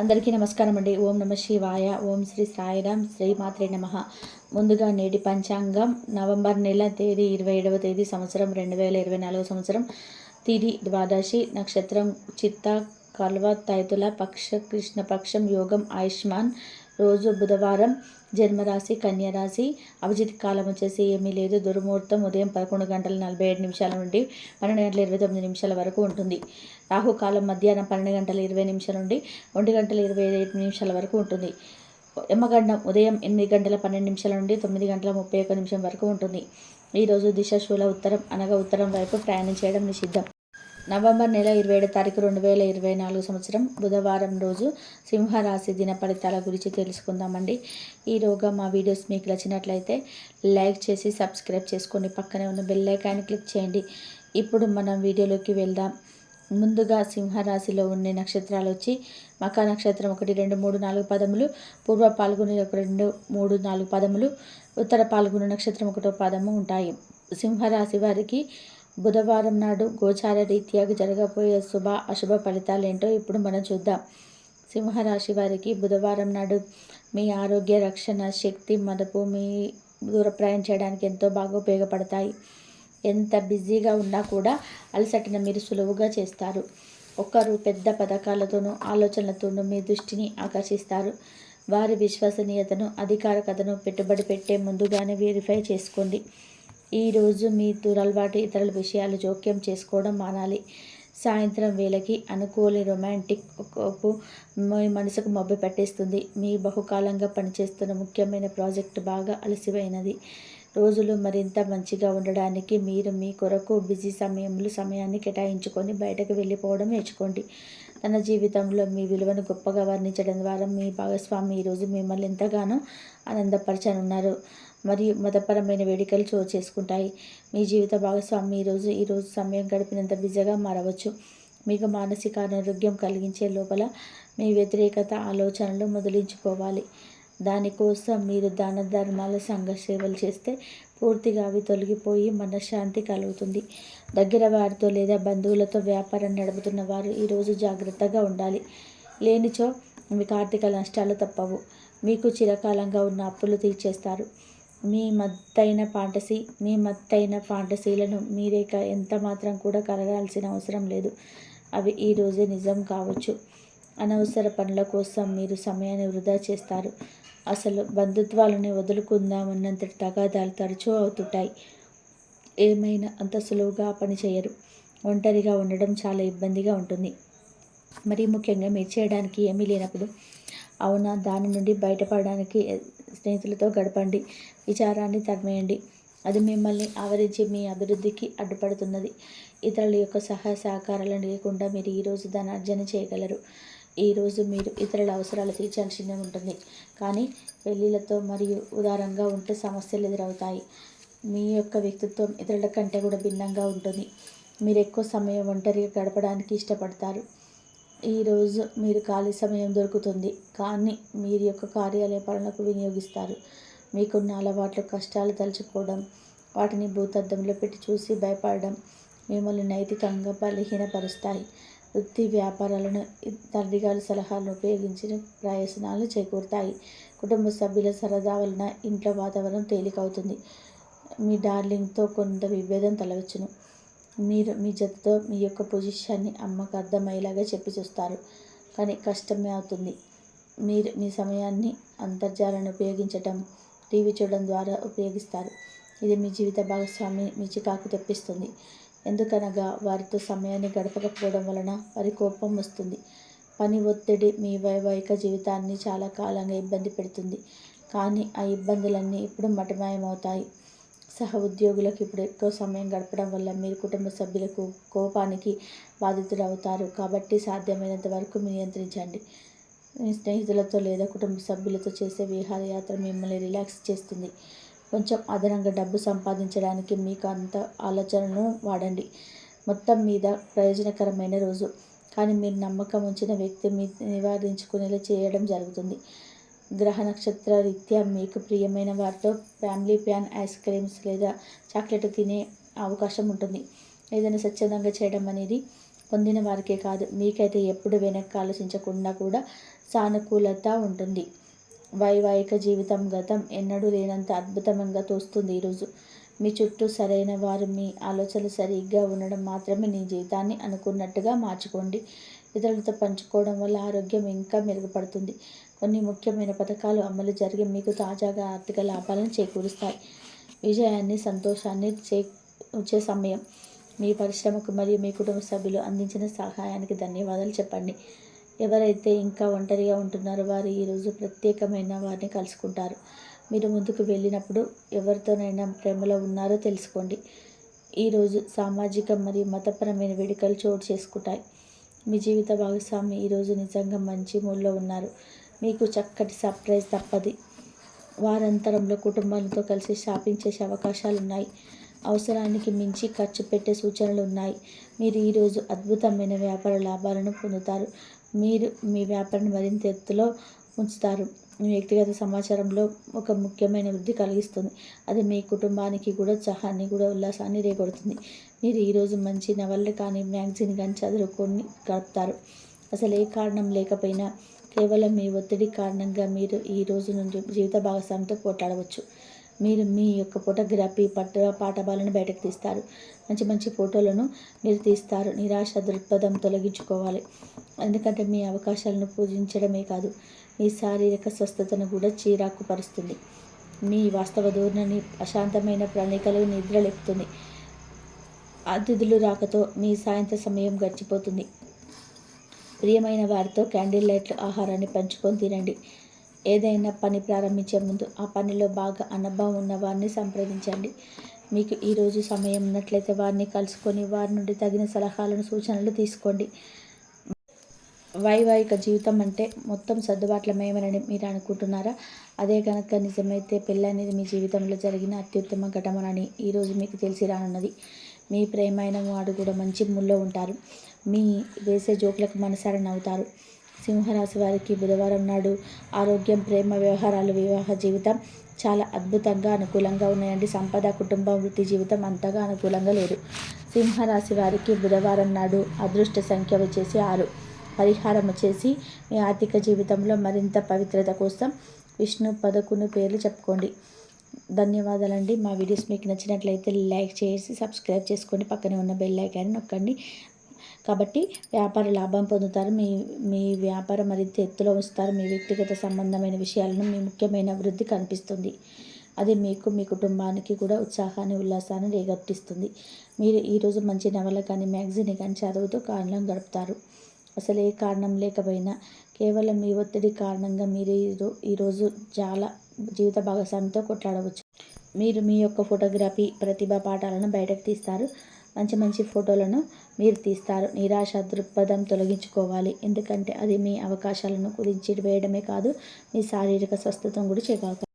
అందరికీ నమస్కారం అండి. ఓం నమ శివాయ ఓం శ్రీ సాయిరామ్ శ్రీ మాత్రే నమ. ముందుగా నేటి పంచాంగం నవంబర్ నెల తేదీ ఇరవై ఏడవ తేదీ సంవత్సరం రెండు వేల ఇరవై నాలుగవ సంవత్సరం. తిది ద్వాదశి నక్షత్రం చిత్త కల్వ తైతుల పక్ష కృష్ణపక్షం యోగం ఆయుష్మాన్ రోజు బుధవారం జన్మరాశి కన్యరాశి. అభిజిత్ కాలం వచ్చేసి ఏమీ లేదు. దుర్ముహూర్తం ఉదయం పదకొండు గంటల నలభై ఏడు నిమిషాల నుండి పన్నెండు గంటల ఇరవై తొమ్మిది నిమిషాల వరకు ఉంటుంది. రాహుకాలం మధ్యాహ్నం పన్నెండు గంటల ఇరవై నిమిషాల నుండి ఒంటి గంటల ఇరవై ఐదు నిమిషాల వరకు ఉంటుంది. యమగండం ఉదయం ఎనిమిది గంటల పన్నెండు నిమిషాల నుండి తొమ్మిది గంటల ముప్పై ఒక్క నిమిషం వరకు ఉంటుంది. ఈరోజు దిశ శూల ఉత్తరం అనగా ఉత్తరం వైపు ప్రయాణం చేయడం నిషిద్ధం. నవంబర్ నెల ఇరవై ఏడు తారీఖు రెండు వేల ఇరవై నాలుగు సంవత్సరం బుధవారం రోజు సింహరాశి దిన ఫలితాల గురించి తెలుసుకుందామండి. ఈరోగా మా వీడియోస్ మీకు నచ్చినట్లయితే లైక్ చేసి సబ్స్క్రైబ్ చేసుకోండి పక్కనే ఉన్న బెల్ ఐకాన్ క్లిక్ చేయండి. ఇప్పుడు మనం వీడియోలోకి వెళ్దాం. ముందుగా సింహరాశిలో ఉండే నక్షత్రాలు వచ్చి మకా నక్షత్రం ఒకటి రెండు మూడు నాలుగు పదములు పూర్వ పాల్గొని ఒక రెండు మూడు నాలుగు పదములు ఉత్తర పాల్గొని నక్షత్రం ఒకటో పదము ఉంటాయి. సింహరాశి వారికి బుధవారం నాడు గోచార రీత్యా జరగబోయే శుభ అశుభ ఫలితాలు ఏంటో ఇప్పుడు మనం చూద్దాం. సింహరాశి వారికి బుధవారం నాడు మీ ఆరోగ్య రక్షణ శక్తి మదపు మీ దూర ప్రయాణం చేయడానికి ఎంతో బాగా ఉపయోగపడతాయి. ఎంత బిజీగా ఉన్నా కూడా అలసటన మీరు సులువుగా చేస్తారు. ఒకరు పెద్ద పథకాలతోనూ ఆలోచనలతోనూ మీ దృష్టిని ఆకర్షిస్తారు. వారి విశ్వసనీయతను అధికారికతను పెట్టుబడి పెట్టే ముందుగానే వెరిఫై చేసుకోండి. ఈరోజు మీ దురలవాటు ఇతరుల విషయాలు జోక్యం చేసుకోవడం మానాలి. సాయంత్రం వేళకి అనుకూలి రొమాంటిక్ కోపు మీ మనసుకు మబ్బు పెట్టేస్తుంది. మీ బహుకాలంగా పనిచేస్తున్న ముఖ్యమైన ప్రాజెక్ట్ బాగా అలసిపోయినది రోజులు మరింత మంచిగా ఉండడానికి మీరు మీ కొరకు బిజీ సమయంలో సమయాన్ని కేటాయించుకొని బయటకు వెళ్ళిపోవడం నేర్చుకోండి. తన జీవితంలో మీ విలువను గొప్పగా వర్ణించడం ద్వారా మీ భాగస్వామి ఈరోజు మిమ్మల్ని ఎంతగానో ఆనందపరచనున్నారు. మరియు మతపరమైన వేడుకలు చోటు చేసుకుంటాయి. మీ జీవిత భాగస్వామి ఈరోజు ఈరోజు సమయం గడిపినంత బిజీగా మారవచ్చు. మీకు మానసిక అనారోగ్యం కలిగించే లోపల మీ వ్యతిరేకత ఆలోచనలు మొదలించుకోవాలి. దానికోసం మీరు దాన ధర్మాల సంఘ సేవలు చేస్తే పూర్తిగా అవి తొలగిపోయి మనశ్శాంతి కలుగుతుంది. దగ్గర వారితో లేదా బంధువులతో వ్యాపారం నడుపుతున్న వారు ఈరోజు జాగ్రత్తగా ఉండాలి. లేనిచో మీకు ఆర్థిక నష్టాలు తప్పవు. మీకు చిరకాలంగా ఉన్న అప్పులు తీర్చేస్తారు. మీ మత్తైన ఫాంటసీ మీ మత్తైన ఫాంటసీలను మీరేక ఎంత మాత్రం కూడా కలగాల్సిన అవసరం లేదు. అవి ఈరోజే నిజం కావచ్చు. అనవసర పనుల కోసం మీరు సమయాన్ని వృధా చేస్తారు. అసలు బంధుత్వాలని వదులుకుందామన్నంతటి తగాదాలు తరచూ అవుతుంటాయి. ఏమైనా అంత సులువుగా పని చేయరు. ఒంటరిగా ఉండడం చాలా ఇబ్బందిగా ఉంటుంది. మరి ముఖ్యంగా మీరు చేయడానికి ఏమీ లేనప్పుడు అవునా? దాని నుండి బయటపడడానికి స్నేహితులతో గడపండి. విచారాన్ని తరిమేయండి. అది మిమ్మల్ని ఆవరించి మీ అభివృద్ధికి అడ్డుపడుతున్నది. ఇతరుల యొక్క సహాయ సహకారాలను లేకుండా మీరు ఈరోజు ధనార్జన చేయగలరు. ఈరోజు మీరు ఇతరుల అవసరాలు తీర్చాల్సిందే ఉంటుంది. కానీ పెళ్ళిళ్ళతో మరియు ఉదారంగా ఉంటే సమస్యలు ఎదురవుతాయి. మీ యొక్క వ్యక్తిత్వం ఇతరుల కంటే కూడా భిన్నంగా ఉంటుంది. మీరు ఎక్కువ సమయం ఒంటరిగా గడపడానికి ఇష్టపడతారు. ఈరోజు మీరు ఖాళీ సమయం దొరుకుతుంది. కానీ మీరు యొక్క కార్యాలయ పనులకు వినియోగిస్తారు. మీకున్న అలవాట్లు కష్టాలు తలుచుకోవడం వాటిని భూతద్దంలో పెట్టి చూసి భయపడడం మిమ్మల్ని నైతికంగా బలహీనపరుస్తాయి. వృత్తి వ్యాపారాలను తల్లిగారి సలహాలను ఉపయోగించిన ప్రయోజనాలు చేకూరుతాయి. కుటుంబ సభ్యుల సరదా వలన ఇంట్లో వాతావరణం తేలికవుతుంది. మీ డార్లింగ్తో కొంత విభేదం తలవచ్చును. మీరు మీ జతతో మీ యొక్క పొజిషన్ని అమ్మకు అర్థమయ్యేలాగా చెప్పి చూస్తారు. కానీ కష్టమే అవుతుంది. మీరు మీ సమయాన్ని అంతర్జాలాన్ని ఉపయోగించటం టీవీ చూడడం ద్వారా ఉపయోగిస్తారు. ఇది మీ జీవిత భాగస్వామి మీ చికాకు తెప్పిస్తుంది. ఎందుకనగా వారితో సమయాన్ని గడపకపోవడం వలన వారి కోపం వస్తుంది. పని ఒత్తిడి మీ వైవాహిక జీవితాన్ని చాలా కాలంగా ఇబ్బంది పెడుతుంది. కానీ ఆ ఇబ్బందులన్నీ ఇప్పుడు మటమాయమవుతాయి. సహ ఉద్యోగులకు ఇప్పుడు ఎక్కువ సమయం గడపడం వల్ల మీరు కుటుంబ సభ్యులకు కోపానికి బాధితులవుతారు. కాబట్టి సాధ్యమైనంత వరకు నియంత్రించండి. మీ స్నేహితులతో లేదా కుటుంబ సభ్యులతో చేసే విహారయాత్ర మిమ్మల్ని రిలాక్స్ చేస్తుంది. కొంచెం అదనంగా డబ్బు సంపాదించడానికి మీకు అంత ఆలోచనను వాడండి. మొత్తం మీద ప్రయోజనకరమైన రోజు. కానీ మీరు నమ్మకం ఉంచిన వ్యక్తి మీ నివారించుకునేలా చేయడం జరుగుతుంది. గ్రహ నక్షత్ర రీత్యా మీకు ప్రియమైన వారితో ఫ్యామిలీ ప్యాన్ ఐస్ క్రీమ్స్ లేదా చాక్లెట్ తినే అవకాశం ఉంటుంది. ఏదైనా స్వచ్ఛందంగా చేయడం అనేది పొందిన వారికే కాదు. మీకైతే ఎప్పుడు వెనక్కి ఆలోచించకుండా కూడా సానుకూలత ఉంటుంది. వైవాహిక జీవితం గతం ఎన్నడూ లేనంత అద్భుతంగా తోస్తుంది ఈరోజు మీ చుట్టూ సరైన వారు మీ ఆలోచనలు సరిగ్గా ఉండడం మాత్రమే నీ జీవితాన్ని అనుకున్నట్టుగా మార్చుకోండి. ఇతరులతో పంచుకోవడం వల్ల ఆరోగ్యం ఇంకా మెరుగుపడుతుంది. కొన్ని ముఖ్యమైన పథకాలు అమలు జరిగి మీకు తాజాగా ఆర్థిక లాభాలను చేకూరుస్తాయి. విజయాన్ని సంతోషాన్ని చే వచ్చే సమయం. మీ పరిశ్రమకు మరియు మీ కుటుంబ సభ్యులు అందించిన సహాయానికి ధన్యవాదాలు చెప్పండి. ఎవరైతే ఇంకా ఒంటరిగా ఉంటున్నారో వారు ఈరోజు ప్రత్యేకమైన వారిని కలుసుకుంటారు. మీరు ముందుకు వెళ్ళినప్పుడు ఎవరితోనైనా ప్రేమలో ఉన్నారో తెలుసుకోండి. ఈరోజు సామాజిక మరియు మతపరమైన వేడుకలు చోటు చేసుకుంటాయి. మీ జీవిత భాగస్వామి ఈరోజు నిజంగా మంచి మూడ్లో ఉన్నారు. మీకు చక్కటి సర్ప్రైజ్ తప్పది. వారాంతరంలో కుటుంబాలతో కలిసి షాపింగ్ చేసే అవకాశాలు ఉన్నాయి. అవసరానికి మించి ఖర్చు పెట్టే సూచనలు ఉన్నాయి. మీరు ఈరోజు అద్భుతమైన వ్యాపార లాభాలను పొందుతారు. మీరు మీ వ్యాపారాన్ని మరింత ఎత్తులో ఉంచుతారు. మీ వ్యక్తిగత సమాచారంలో ఒక ముఖ్యమైన వృద్ధి కలిగిస్తుంది. అది మీ కుటుంబానికి కూడా ఉత్సాహాన్ని కూడా ఉల్లాసాన్ని రేగొడుతుంది. మీరు ఈరోజు మంచి నవళ్ళు కానీ మ్యాగజైన్ కానీ చదువుకొని గడుపుతారు. అసలు ఏ కారణం లేకపోయినా కేవలం మీ ఒత్తిడి కారణంగా మీరు ఈ రోజు నుండి జీవిత భాగస్వామితో పోట్లాడవచ్చు. మీరు మీ యొక్క ఫోటోగ్రఫీ పట్టు పాఠభాలను బయటకు తీస్తారు. మంచి మంచి ఫోటోలను మీరు తీస్తారు. నిరాశ దృక్పథం తొలగించుకోవాలి. ఎందుకంటే మీ అవకాశాలను పూజించడమే కాదు మీ శారీరక స్వస్థతను కూడా చీరాకు పరుస్తుంది. మీ వాస్తవ ధోరణిని అశాంతమైన ప్రణికలు నిద్రలేపుతుంది అతిథులు రాకతో మీ సాయంత్ర సమయం గడిచిపోతుంది. ప్రియమైన వారితో క్యాండిల్ లైట్లు ఆహారాన్ని పంచుకొని తినండి. ఏదైనా పని ప్రారంభించే ముందు ఆ పనిలో బాగా అనుభవం ఉన్న వారిని సంప్రదించండి. మీకు ఈరోజు సమయం ఉన్నట్లయితే వారిని కలుసుకొని వారి నుండి తగిన సలహాలను సూచనలు తీసుకోండి. వైవాహిక జీవితం అంటే మొత్తం సర్దుబాట్లమేమనని మీరు అనుకుంటున్నారా? అదే కనుక నిజమైతే పెళ్ళి అనేది మీ జీవితంలో జరిగిన అత్యుత్తమ ఘటమనని ఈరోజు మీకు తెలిసి రానున్నది. మీ ప్రేమైన వాడు కూడా మంచి ముల్లో ఉంటారు. మీ వేసే జోకులకు మనసారా నవ్వుతారు. సింహరాశి వారికి బుధవారం నాడు ఆరోగ్యం ప్రేమ వ్యవహారాలు వివాహ జీవితం చాలా అద్భుతంగా అనుకూలంగా ఉన్నాయండి. సంపద కుటుంబ వృత్తి జీవితం అంతగా అనుకూలంగా లేదు. సింహరాశి వారికి బుధవారం నాడు అదృష్ట సంఖ్య వచ్చేసి ఆరు. పరిహారం వచ్చేసి మీ ఆర్థిక జీవితంలో మరింత పవిత్రత కోసం విష్ణు పదకొండు పేర్లు చెప్పుకోండి. ధన్యవాదాలండి. మా వీడియోస్ మీకు నచ్చినట్లయితే లైక్ చేసి సబ్స్క్రైబ్ చేసుకోండి. పక్కనే ఉన్న బెల్ ఐకాన్ని నొక్కండి. కాబట్టి వ్యాపార లాభం పొందుతారు. మీ మీ వ్యాపారం మరింత ఎత్తులో ఉంచుతారు. మీ వ్యక్తిగత సంబంధమైన విషయాలను మీ ముఖ్యమైన అభివృద్ధి కనిపిస్తుంది. అది మీకు మీ కుటుంబానికి కూడా ఉత్సాహాన్ని ఉల్లాసాన్ని రేగట్టిస్తుంది. మీరు ఈరోజు మంచి నవల కానీ మ్యాగజైన్ కానీ చదువుతూ కారణం గడుపుతారు. అసలు ఏ కారణం లేకపోయినా కేవలం మీ ఒత్తిడి కారణంగా మీరు ఈరోజు చాలా జీవిత భాగస్వామితో కొట్లాడవచ్చు. మీరు మీ యొక్క ఫోటోగ్రఫీ ప్రతిభా పాఠాలను బయటకు తీస్తారు. మంచి మంచి ఫోటోలను మీరు తీస్తారు. నిరాశ దృక్పథం తొలగించుకోవాలి. ఎందుకంటే అది మీ అవకాశాలను కుదించి వేయడమే కాదు మీ శారీరక స్వస్థతను కూడా చేకూరుతుంది.